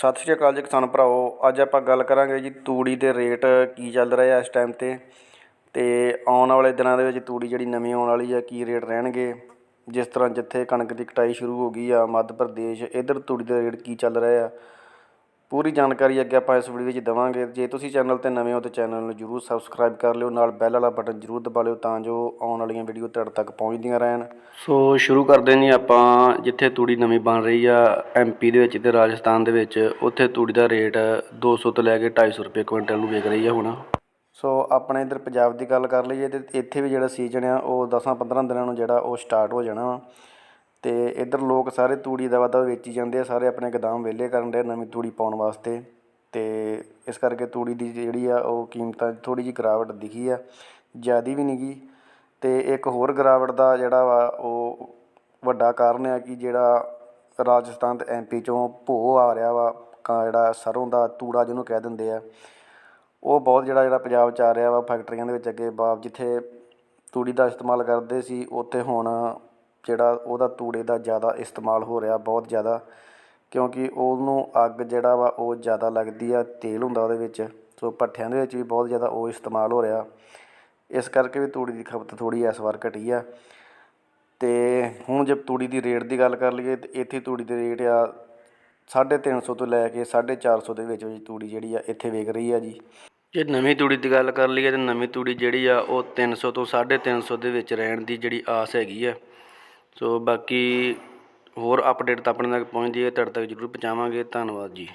ਸਤਿ ਸ਼੍ਰੀ ਅਕਾਲ ਜੀ ਕਿਸਾਨ ਭਰਾਓ ਅੱਜ ਆਪਾਂ ਗੱਲ ਕਰਾਂਗੇ ਜੀ ਤੂੜੀ ਦੇ ਰੇਟ ਕੀ ਚੱਲ ਰਹੇ ਆ ਇਸ ਟਾਈਮ ਤੇ। ਤੇ ਆਉਣ ਵਾਲੇ ਦਿਨਾਂ ਦੇ ਵਿੱਚ ਤੂੜੀ ਜਿਹੜੀ ਨਵੀਂ ਆਉਣ ਵਾਲੀ ਆ, ਕੀ ਰੇਟ ਰਹਿਣਗੇ? ਜਿਸ ਤਰ੍ਹਾਂ ਜਿੱਥੇ ਕਣਕ ਦੀ ਕਟਾਈ ਸ਼ੁਰੂ ਹੋ ਗਈ ਆ, ਮੱਧ ਪ੍ਰਦੇਸ਼, ਇਧਰ ਤੂੜੀ ਦੇ ਰੇਟ ਕੀ ਚੱਲ ਰਹੇ ਆ? ਪੂਰੀ ਜਾਣਕਾਰੀ ਅੱਗੇ ਆਪਾਂ ਇਸ ਵੀਡੀਓ ਵਿੱਚ ਦਵਾਂਗੇ। ਜੇ ਤੁਸੀਂ ਚੈਨਲ ਤੇ ਨਵੇਂ ਹੋ ਤਾਂ ਚੈਨਲ ਨੂੰ ਜਰੂਰ ਸਬਸਕ੍ਰਾਈਬ ਕਰ ਲਿਓ ਨਾਲ ਬੈਲ ਵਾਲਾ ਬਟਨ ਜਰੂਰ ਦਬਾ ਲਿਓ ਤਾਂ ਜੋ ਆਉਣ ਵਾਲੀਆਂ ਵੀਡੀਓ ਤੁਹਾਡੇ ਤੱਕ ਪਹੁੰਚਦੀਆਂ ਰਹਿਣ। ਸੋ ਸ਼ੁਰੂ ਕਰਦੇ ਹਾਂ ਜੀ ਆਪਾਂ ਜਿੱਥੇ ਤੂੜੀ ਨਵੀਂ ਬਣ ਰਹੀ ਆ ਐਮਪੀ ਦੇ ਵਿੱਚ ਤੇ ਰਾਜਸਥਾਨ ਦੇ ਵਿੱਚ। ਉੱਥੇ ਤੂੜੀ ਦਾ ਰੇਟ 200 ਤੋਂ ਲੈ ਕੇ 250 ਰੁਪਏ ਕੁਇੰਟਲ ਨੂੰ ਵਿਕ ਰਹੀ ਆ ਹੁਣ। ਸੋ ਆਪਣੇ ਇਧਰ ਪੰਜਾਬ ਦੀ ਗੱਲ ਕਰ ਲਈਏ ਤੇ ਇੱਥੇ ਵੀ ਜਿਹੜਾ ਸੀਜ਼ਨ ਆ ਉਹ 10-15 ਦਿਨਾਂ ਨੂੰ ਜਿਹੜਾ ਉਹ ਸਟਾਰਟ ਹੋ ਜਾਣਾ ਵਾ। ਅਤੇ ਇੱਧਰ ਲੋਕ ਸਾਰੇ ਤੂੜੀ ਦਾ ਵਾਧਾ ਵੇਚੀ ਜਾਂਦੇ ਆ, ਸਾਰੇ ਆਪਣੇ ਗਦਾਮ ਵਿਹਲੇ ਕਰਨ ਡੇ ਨਵੀਂ ਤੂੜੀ ਪਾਉਣ ਵਾਸਤੇ। ਅਤੇ ਇਸ ਕਰਕੇ ਤੂੜੀ ਦੀ ਜਿਹੜੀ ਆ, ਉਹ ਕੀਮਤਾਂ ਥੋੜ੍ਹੀ ਜਿਹੀ ਗਿਰਾਵਟ ਦਿਖੀ ਆ, ਜ਼ਿਆਦਾ ਵੀ ਨਹੀਂ ਗੀ। ਅਤੇ ਇੱਕ ਹੋਰ ਗਿਰਾਵਟ ਦਾ ਜਿਹੜਾ ਵਾ, ਉਹ ਵੱਡਾ ਕਾਰਨ ਆ ਕਿ ਜਿਹੜਾ ਰਾਜਸਥਾਨ ਤੇ ਐਮਪੀ ਚੋਂ ਭੋ ਆ ਰਿਹਾ ਵਾ, ਕਾ ਜਿਹੜਾ ਸਰ੍ਹੋਂ ਦਾ ਤੂੜਾ ਜਿਹਨੂੰ ਕਹਿ ਦਿੰਦੇ ਆ, ਉਹ ਬਹੁਤ ਜਿਹੜਾ ਜਿਹੜਾ ਪੰਜਾਬ ਚ ਆ ਰਿਹਾ ਵਾ, ਫੈਕਟਰੀਆਂ ਦੇ ਵਿੱਚ ਅੱਗੇ ਬਾਪ ਜਿੱਥੇ ਤੂੜੀ ਦਾ ਇਸਤੇਮਾਲ ਕਰਦੇ ਸੀ, ਉੱਥੇ ਹੁਣ ਜਿਹੜਾ ਉਹਦਾ ਤੂੜੇ ਦਾ ਜ਼ਿਆਦਾ ਇਸਤੇਮਾਲ ਹੋ ਰਿਹਾ ਬਹੁਤ ਜ਼ਿਆਦਾ, ਕਿਉਂਕਿ ਉਹਨੂੰ ਅੱਗ ਜਿਹੜਾ ਵਾ ਉਹ ਜ਼ਿਆਦਾ ਲੱਗਦੀ ਆ, ਤੇਲ ਹੁੰਦਾ ਉਹਦੇ ਵਿੱਚ, ਸੋ ਭੱਠਿਆਂ ਦੇ ਵਿੱਚ ਵੀ ਬਹੁਤ ਜ਼ਿਆਦਾ ਉਹ ਇਸਤੇਮਾਲ ਹੋ ਰਿਹਾ। ਇਸ ਕਰਕੇ ਵੀ ਤੂੜੀ ਦੀ ਖਪਤ ਥੋੜੀ ਇਸ ਵਾਰ ਘਟੀ ਆ। ਤੇ ਹੁਣ ਜੇ ਤੂੜੀ ਦੀ ਰੇਟ ਦੀ ਗੱਲ ਕਰ ਲਈਏ, ਤੇ ਇੱਥੇ ਤੂੜੀ ਦੇ ਰੇਟ ਆ 350 ਤੋਂ ਲੈ ਕੇ 450 ਦੇ ਵਿੱਚ ਵਿੱਚ ਤੂੜੀ ਜਿਹੜੀ ਆ ਇੱਥੇ ਵਿਕ ਰਹੀ ਆ ਜੀ। ਜੇ ਨਵੀਂ ਤੂੜੀ ਦੀ ਗੱਲ ਕਰ ਲਈਏ, ਤੇ ਨਵੀਂ ਤੂੜੀ ਜਿਹੜੀ ਆ ਉਹ 300 ਤੋਂ 350 ਦੇ ਵਿੱਚ ਰਹਿਣ ਦੀ ਜਿਹੜੀ ਆਸ ਹੈਗੀ ਆ। ਸੋ ਬਾਕੀ ਹੋਰ ਅਪਡੇਟ ਤਾਂ ਆਪਣੇ ਤੱਕ ਪਹੁੰਚਦੀ ਹੈ, ਤੁਹਾਡੇ ਤੱਕ ਜ਼ਰੂਰ ਪਹੁੰਚਾਵਾਂਗੇ। ਧੰਨਵਾਦ ਜੀ।